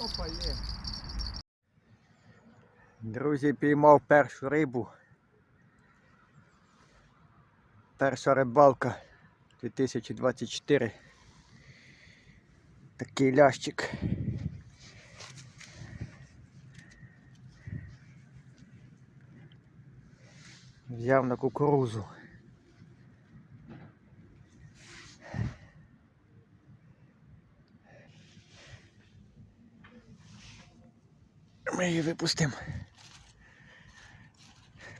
Опа, є. Друзі, піймав першу рибу. Перша рибалка 2024. Такий лящик. Взяв на кукурузу. Ми її випустимо.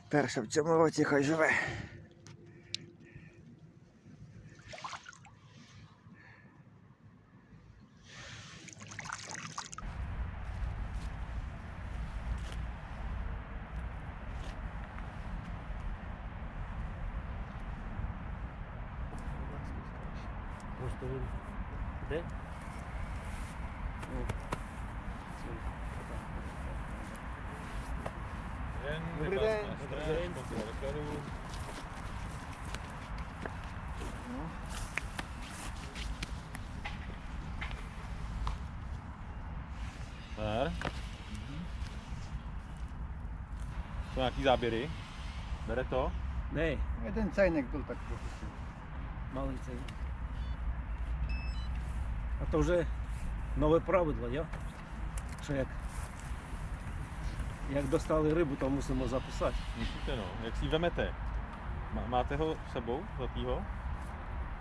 Перша в цьому році хай живе. Просто він. Де? Добрий день. Добрий день. Super. Jsou nějaký záběry? Bere to? Не, Один цейник тут так пропустив. малий цей. А то вже нове правило, я? Що як, як достали рибу, то мусимо записати. Musíte no. Jak si ji vemete? Má- Máte ho s sebou, zlatýho?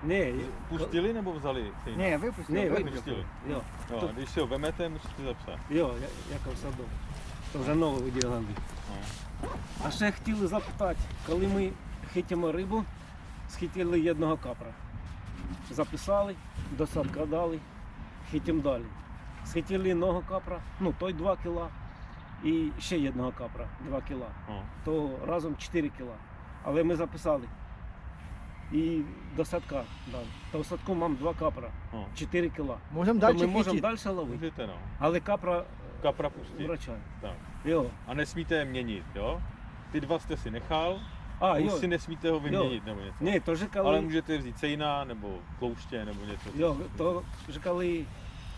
Ні, Pustili nebo vzali? Ні, випустив. ні, випустили. Jo, to- a když si ho vemete, musíte zapsat. йо, я- як в саду. Вже нове виділили. А ще хотіли запитати, коли ми хитимо рибу, схитили одного капра. Записали, досадка дали, хитимо далі. Схитили одного капра, ну той 2 кіла, і ще одного капра 2 кіла. No. То разом 4 кіла. Але ми записали. І до садка дали. То в садку мам 2 капра, No. 4 кіла. Можемо То далі ми можемо далі ловити. Můžete no. Але капра Kapra pustit. врачає. Tak. Йо. A nesmíte je měnit, jo? Ty dva jste si nechal, А, už si nesmíte ho vyměnit nebo něco. То же коли... Ale můžete vzít cejna nebo klouště nebo něco. То вже коли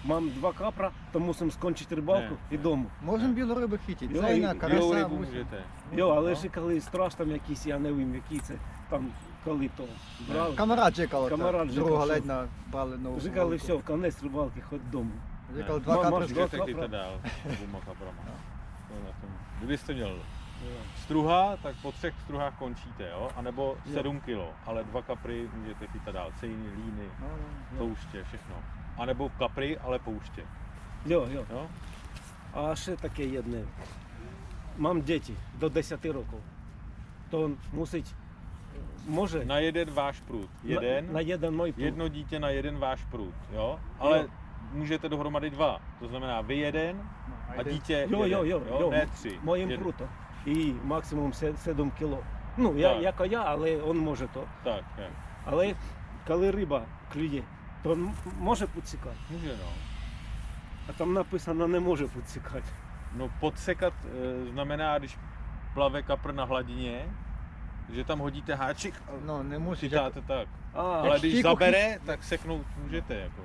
мам два капра, то мусимо скончити рибалку Не, і дому. Можемо білу рибу хитити. Цейна, і- Bílou карася. Йо, але No. ж коли страш там якийсь, я не вим, який це там коли то брали. Камара джекала. Камара. Друга ледь на брали нову. Жикали все, в конець рибалки, хоч дому. Джекали Ne. два dvouma kaprama. No. To je na tom. Kdybyste měl struha, tak po třech struhách končíte, jo? A nebo 7 kilo, ale dva kapry můžete chytat dál. Cejny, líny, Ну, ну. pouště, všechno. A nebo kapry, ale pouště, Йо, йо. jo? А ще таке єдне. Мам діти до 10 років. То мусить, може, Na jeden váš prut. Jeden, на, на один мой пул. jedno dítě na jeden váš prut, jo? Ale Jo. můžete dohromady dva. To znamená vy jeden Ну, a dítě Jo, jeden, jo, jo, jo. Ne tři. Моїм Jeden. круто. І максимум 7 кіло. Ну, я, Так. як я, але він може то. Tak, tak. Але коли риба клює, то м- може підсікати. Může, no. А там написано не може підсікати. No podsekat e, znamená, když plave kapr na hladině, že tam hodíte háčik a Ну, не мусить. chytáte tak. А, Ale když štíku zabere, tak seknout můžete. Jako.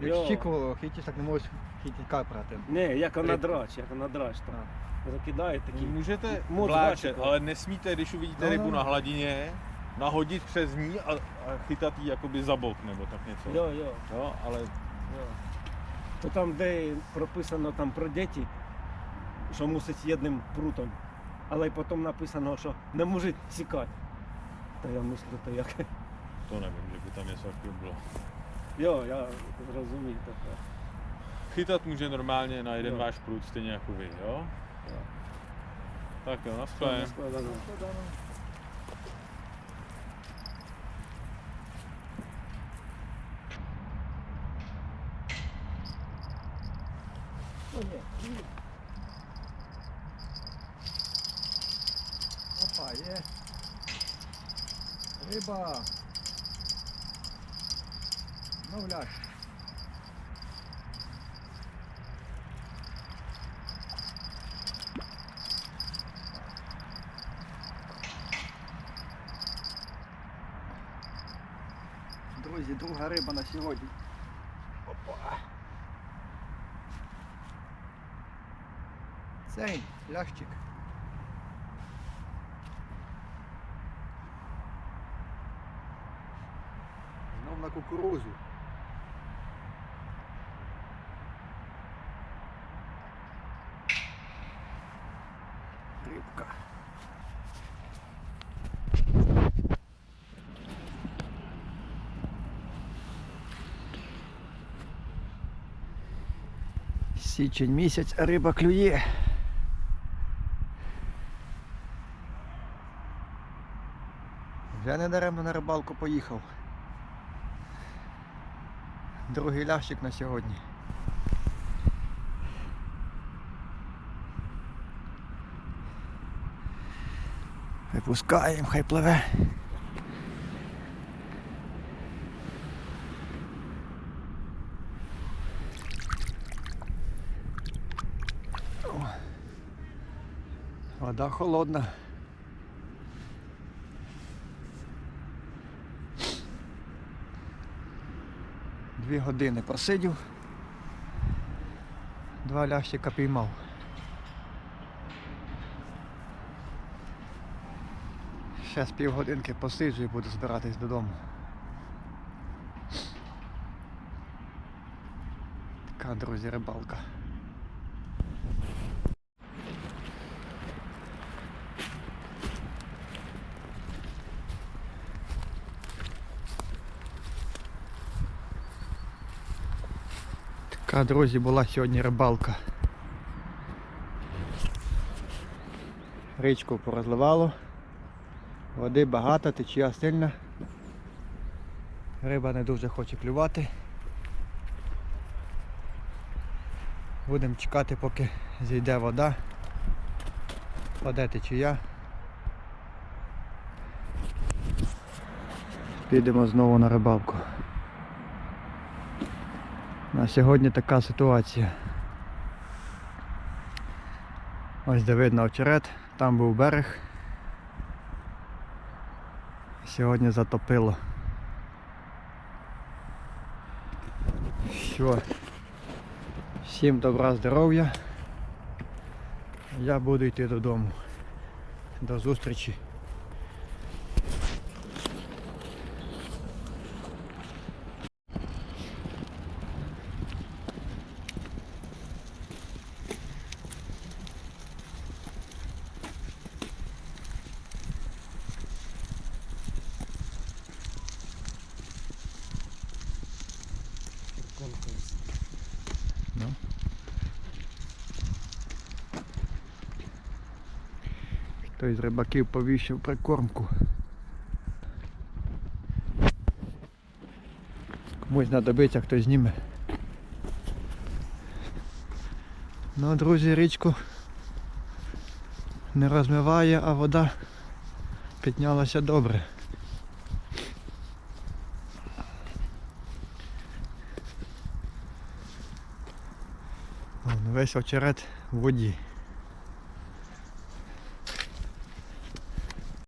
Як Йо. щіку хитиш, так не можеш хитити капра. тим. не, як на Риб- драч, як на драч там. Закидає такі. Můžete Moc vláčet, báček, ale nesmíte, když uvidíte No, no, rybu no. na hladině, nahodit přes ní a, a chytat ji jakoby za bok nebo tak něco. Йо, йо, Jo, ale йо. То там, де прописано там про діти, що мусить єдним прутом. Але потім написано, що не може сікати. Та я мислю, то як. to nevím, že by tam něco takového bylo. Йо, я зрозумів таке. Chytat může normálně na jeden Jo. váš prut, stejně jako vy, jo? Jo. Tak jo, Це naschle. не Опа, є. Риба. Ну, ляж. Друзі, друга риба на сьогодні. Цей лящик. Знов на кукурузу. Рибка. Січень місяць, а риба клює. Вже не даремно на рибалку поїхав. Другий лящик на сьогодні. Випускаємо, хай пливе. Вода холодна. Дві години посидів. Два лящика піймав. Ще з півгодинки посиджу і буду збиратись додому. Така, друзі, рибалка. Така, друзі, була сьогодні рибалка. Річку порозливало. Води багато, течія сильна. Риба не дуже хоче клювати. Будемо чекати, поки зійде вода. Паде течія. Підемо знову на рибалку. На сьогодні така ситуація. Ось де видно очерет, там був берег. Сьогодні затопило. Що? Всім добра, здоров'я. Я буду йти додому. До зустрічі. Ну. Хтось з рибаків повішив прикормку. Комусь знадобиться, хтось зніме. Ну, друзі, річку не розмиває, а вода піднялася добре. Весь очерет в воді.